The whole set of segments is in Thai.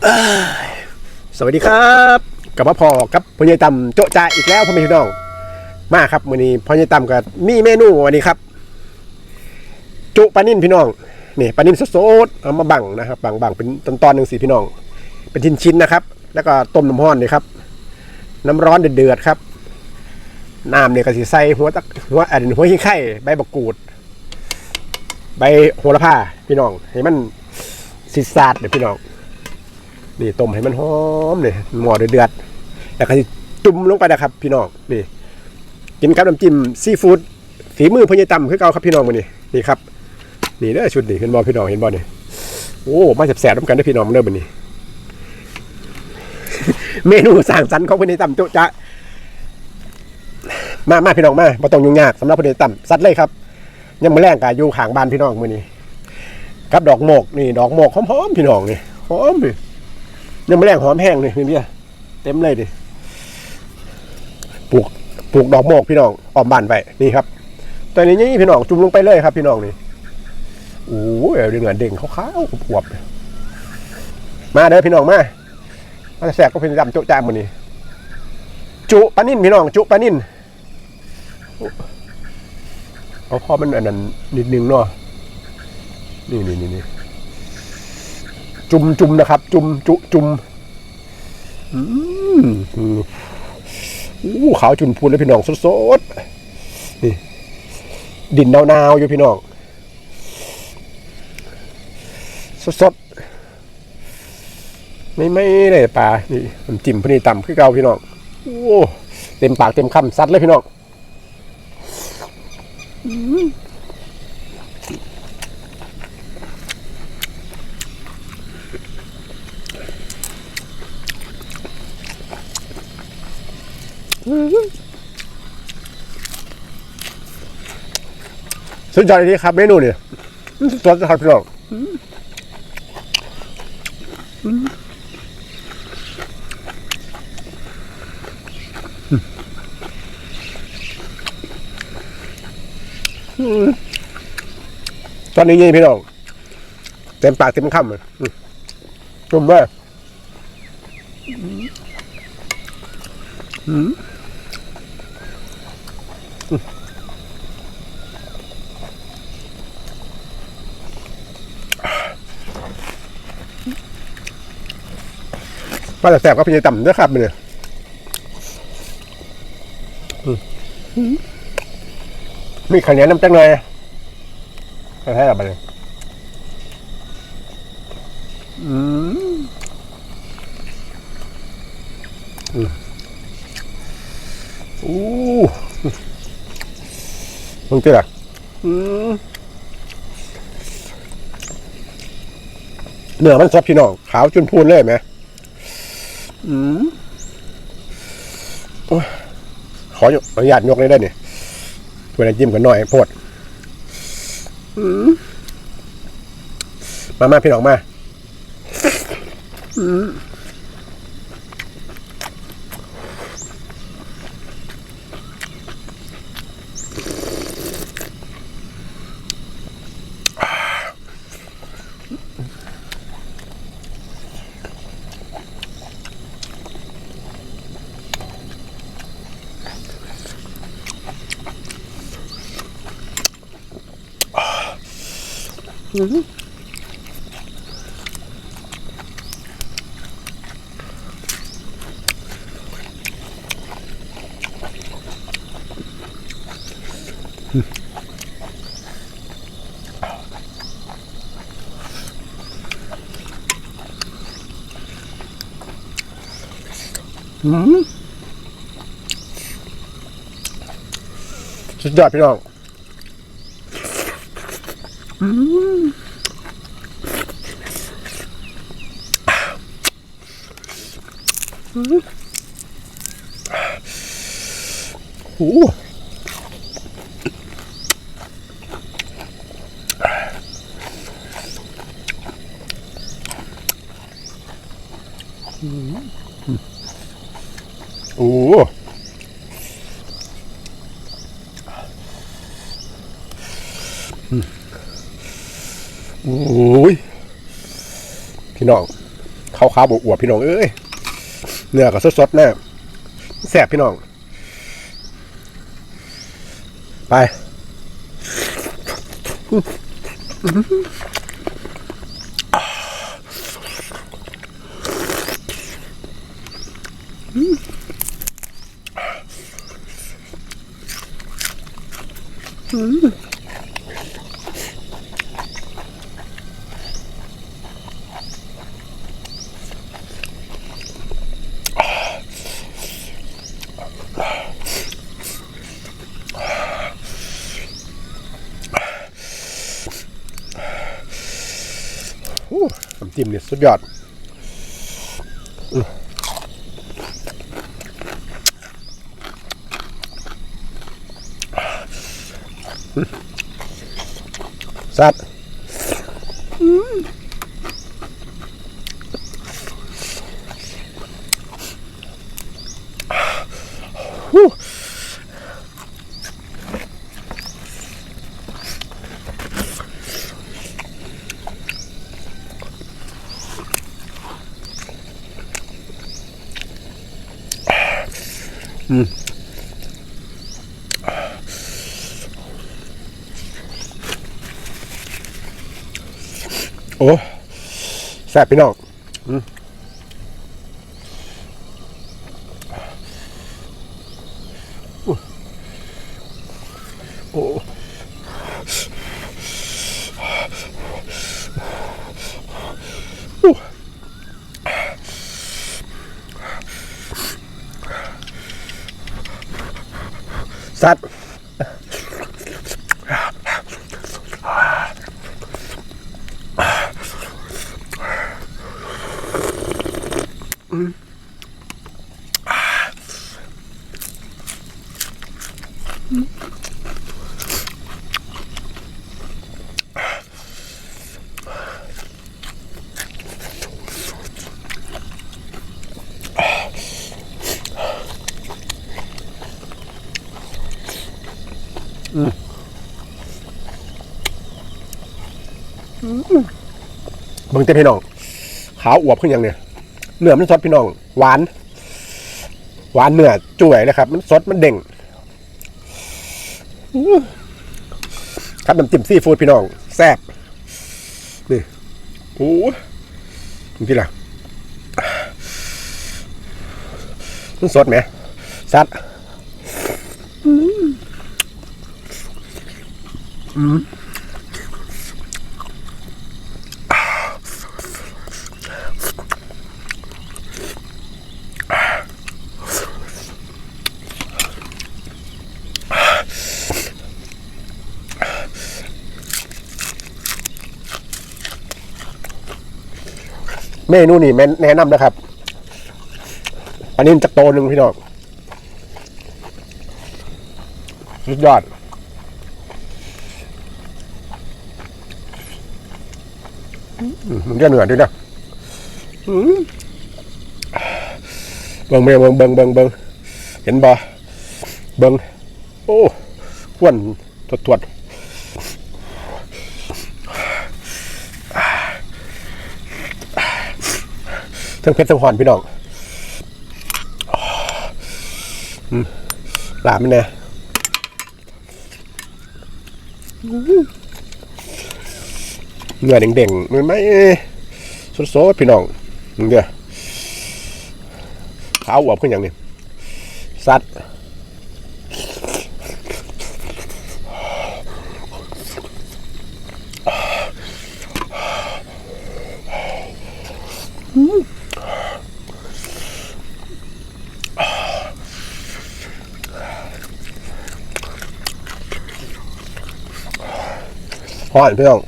สวัสดีครับกับพ่อพอกับพ่อใหญ่ต่ำโจะจ่าอีกแล้วพ่อแม่พี่น้อง มาครับวันนี้พ่อใหญ่ต่ำกับมีเมนูวันนี้ครับ จุปลานิ่นพี่น้องนี่ปลานิ่นสดๆเอามาบังนะครับบังบังเป็นตอนตอนหนึ่งสิพี่น้อง เป็นชิ้นๆนะครับ แล้วก็ต้มน้ำร้อนนี่ครับ น้ำร้อนเดือดๆครับน้ำเนี่ยก็สิใส่หัวตะหัวอันหัวขี้ไข่ใบบักกูด ใบโหระพาพี่น้องให้มันสิสาดเลยพี่น้อง นี่ต้มให้มันหอมเลยหม้อเดือดๆแล้วก็จุ่มลงไปนะครับ พี่น้องนี่ กินกับน้ำจิ้มซีฟู้ดฝีมือพญายตำคือเก่าครับพี่น้องมื้อนี้นี่ครับ นี่เด้อชุดนี้เห็นบ่พี่น้องเห็นบ่นี่โอ้มาแสบๆน้ำกันเด้พี่น้องเด้อมื้อนี้ เมนูสร้างสรรค์ของพญายตำจะจะมามาพี่น้องมาบ่ต้องยุ่งยากสำหรับพญายตำซัดเลยครับยังมือแรงกะอยู่ข้างบ้านพี่น้องมื้อนี้กับดอกโมกนี่ดอกโมกหอมๆพี่น้องนี่หอมดิ ยังไม่แรงหอมแห้งเลยนี่เนี่ยเต็มเลยดิปลูกปลูกดอกโมกพี่น้องออมบ้านไปนี่ครับตอนนี้นี่พี่น้องจุ่มลงไปเลยครับ พี่น้องนี่โอ้ยเดือดเด้งขาวๆอวบมาเด้อพี่น้องมามาแสกก็เป็นดำโจ๊ะจ้ามมือนี้จุปานิ่นพี่น้อง จุปานิ่นเอาพอมันอันนั้นนิดนึงเนาะนี่นี่นี่ จุ่มจุมนะครับ จุ่มจุจุ่มอืมอู้ขาวจุนพูนเลยพี่น้องสดๆนี่ดินนาวๆอยู่พี่น้องสดๆไม่ไม่เลยปลานี่น้ำจิ้มพอดีต่ำคือเก่าพี่น้องโอ้เต็มปากเต็มคำซัดเลยพี่น้อง สุดยอดเลยครับเมนูนี่ยสดๆครับพี่น้องตอนนี้ยี่พี่น้องเต็มปากเต็มคำเลยอืมจุ่มมาก ปลาแสบก็เป็นยายต่ำด้วยครับมันเนี่ยมีขันเหนียน้ำจังเลยใช่หรอมันเนี่ยอืมอืมอู้ มึงเจออะอืมเนื้อมันสดพี่น้องขาวจุนพูนเลยไหมอืมโอ้ยขออนุญาตยกเลยได้เนี่ยเวลาจิ้มกันหน่อยโพดอืมมามาพี่น้องมา อืม อืมสุดยอดพี่น้อง โอ้โหโอ้โหโอ้ยพี่น้องขาวๆบวบพี่น้องเอ้ยเนื้อก็สดๆแน่แซ่บพี่น้อง ไปอู้ น้ำจิ้มเนี่ยสุดยอด แซ่บพี่น้อง เบิ่งเต้พี่น้องขาวอวบขึ้นยังเนี่ย เนื้อมันสดพี่น้อง หวาน หวานเนื้อจุ๋ยเลยครับ มันสดมันเด้งครับน้ำจิ้มซีฟู้ดพี่น้องแซ่บนี่โอ้ดูที่ละมันสดไหมซัด เมนูนี่แนแนะนำนะครับ อันนี้จะโตหนึ่งพี่น้องสุดยอดมมันจะเหนื่อยด้วยนะเบิ่งเบิ่งเบิ่งเบิ่งเบิ่งเห็นบ่เบิ่งโอ้อ้วนทวดทวด ทั้งเพชรทั้งหอนพี่น้องอืมลาบมันแน่เนื้อเด้งๆมันไหมสดๆพี่น้องมึงเดียวขาวอวบขึ้นอย่างนี้สัด หอนพี่น้อง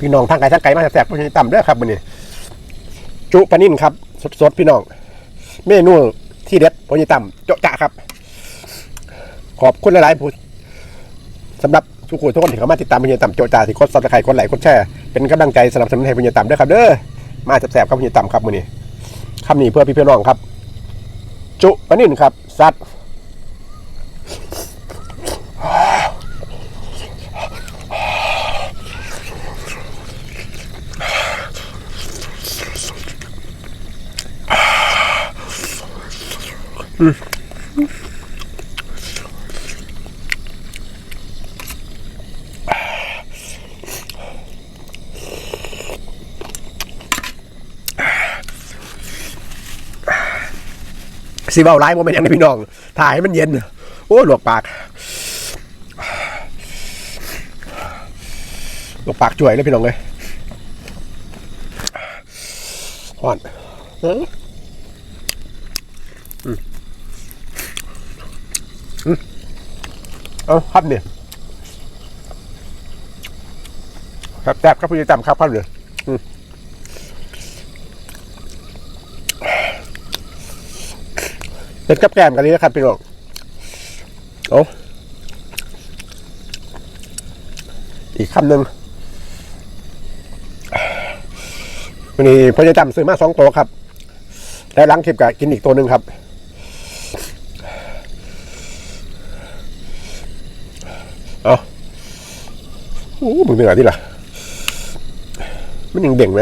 พี่น้องทางไกลทางไกลมาแสบๆพี่ต่ำเด้อครับวันนี้จุปนิ่นครับ สดๆพี่น้อง เมนูที่เด็ดพอยี่ต่ำโจะจะครับ ขอบคุณหลายๆผู้สำหรับทุกคนทุกคนที่เข้ามาติดตามพญาต่ำโจจ่าที่กดซับสไครต์กดไลค์กดแชร์เป็นกำลังใจสนับสนุนให้พญาต่ำด้วยครับเด้อ มาแสบๆครับพญาต่ำครับวันนี้คำนี้เพื่อพี่เพี่อน้องครับ จุปนิ่นครับสัตว์ สีเบาไล่โมเมนต์ย่างนี้พี่น้องถ่ายให้มันเย็น โอ้หลวกปากหลวกปากจ่วยเลยพี่น้องเลยอ่อนเอ้าครับเนี่ยครับแซ่บครับพี่จำครับครับเลยอืม เป็นกับแกมกันนี้นะครับพี่น้องโอ้อีกคำหนึ่งวันนี้พอจะจำซื้อมาสองตัวครับ แล้วล้างคลิปกับกินอีกตัวหนึ่งครับ เอาโอ้มึงเหนื่อยที่ล่ะ มันยังเด่งไหม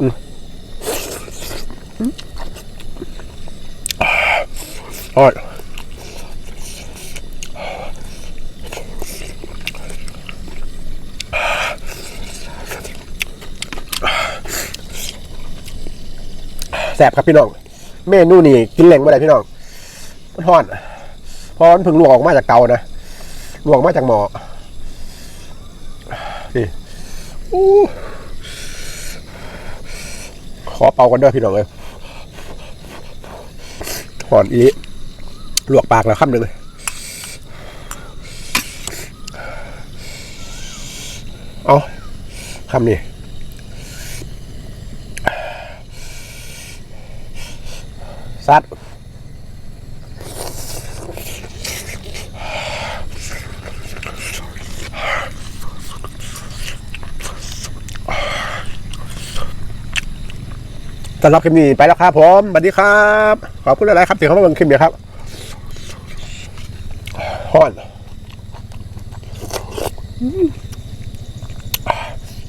อืม ท อดแสบครับพี่น้อง เมนูนี่กินแหลงไม่ได้พี่น้องมันทอดพราะมันพิ่งลวกออกมาจากเตานะลวกออกมาจากหมอนี่ขอเป่ากันด้อพี่น้องเลยหอนอี ลวกปากแล้วคำหนึ่งเลยเอาคำนี้ซัดสำหรับคลิปนี้ไปแล้วครับผมสวัสดีครับ ขอบคุณหลายๆครับที่เข้ามาเบิ่งคลิปนี้ครับ ฮ้อน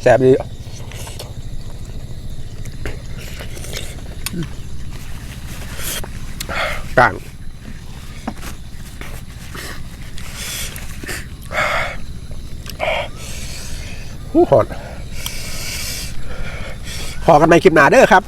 แซบดีกลางหูหอนพอกันในคลิปหนาเด้อครับ